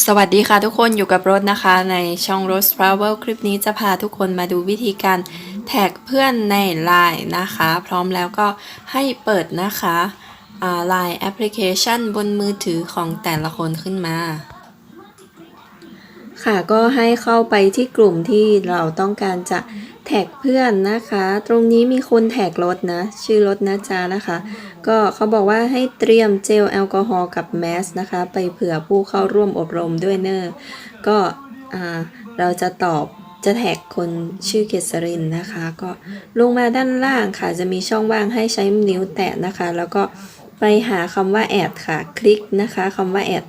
สวัสดีค่ะทุกคนอยู่กับรถนะคะในช่อง Rose Travel คลิปนี้จะพาทุกคนมาดูวิธีการแท็กเพื่อนใน Line นะคะ พร้อมแล้วก็ให้เปิดนะคะ Line แอปพลิเคชันบนมือถือของแต่ละคนขึ้นมา ค่ะก็ให้เข้าไปที่กลุ่มที่เราต้องการจะแท็กเพื่อนนะคะ ตรงนี้มีคนแท็กรถนะ ชื่อรถนะจ๊ะนะคะ ก็เขาบอกว่าให้เตรียมเจลแอลกอฮอล์กับแมสนะคะ ไปเผื่อผู้เข้าร่วมอบรมด้วยเนอะก็เราจะตอบจะแท็กคนชื่อเกษรินนะคะ ก็ลงมาด้านล่างค่ะ จะมีช่องว่างให้ใช้นิ้วแตะนะคะ แล้วก็ไปหาคำว่าแอดค่ะ คลิกนะคะคำว่าแอด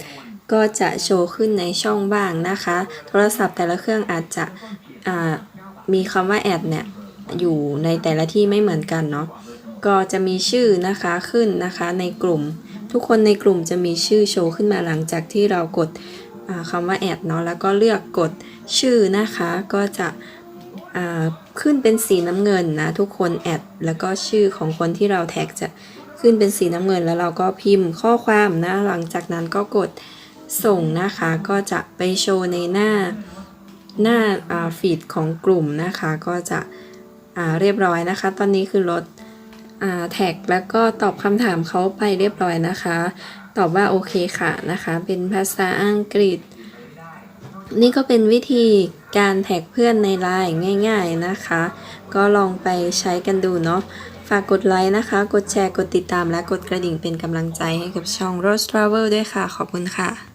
ก็จะโชว์ขึ้นในช่องว่างนะคะ โทรศัพท์แต่ละเครื่องอาจจะมีคำว่าแอดเนี่ยอยู่ในแต่ละที่ไม่เหมือนกันเนาะก็จะมีชื่อนะคะขึ้นนะคะในกลุ่ม ทุกคนในกลุ่มจะมีชื่อโชว์ขึ้นมาหลังจากที่เรากดอ่าคำว่าแอดเนาะแล้วก็เลือกกดชื่อนะคะก็จะขึ้นเป็นสีน้ำเงินนะทุกคนแอดแล้วก็ชื่อของคนที่เราแท็กจะขึ้นเป็นสีน้ำเงินแล้วเราก็พิมพ์ข้อความนะหลังจากนั้นก็กด ส่งนะคะก็จะไปโชว์ในหน้าหน้าฟีดของกลุ่มนะคะก็จะเรียบร้อยนะคะ ตอนนี้คือลดแท็กแล้วก็ตอบคำถามเขาไปเรียบร้อยนะคะ ตอบว่าโอเคค่ะนะคะ เป็นภาษาอังกฤษ นี่ก็เป็นวิธีการแท็กเพื่อนในไลน์ง่ายๆนะคะ ก็ลองไปใช้กันดูเนาะฝากกดไลค์นะคะ กดแชร์ กดติดตามและกดกระดิ่งเป็นกำลังใจให้กับช่อง Rose Travel ด้วยค่ะ ขอบคุณค่ะ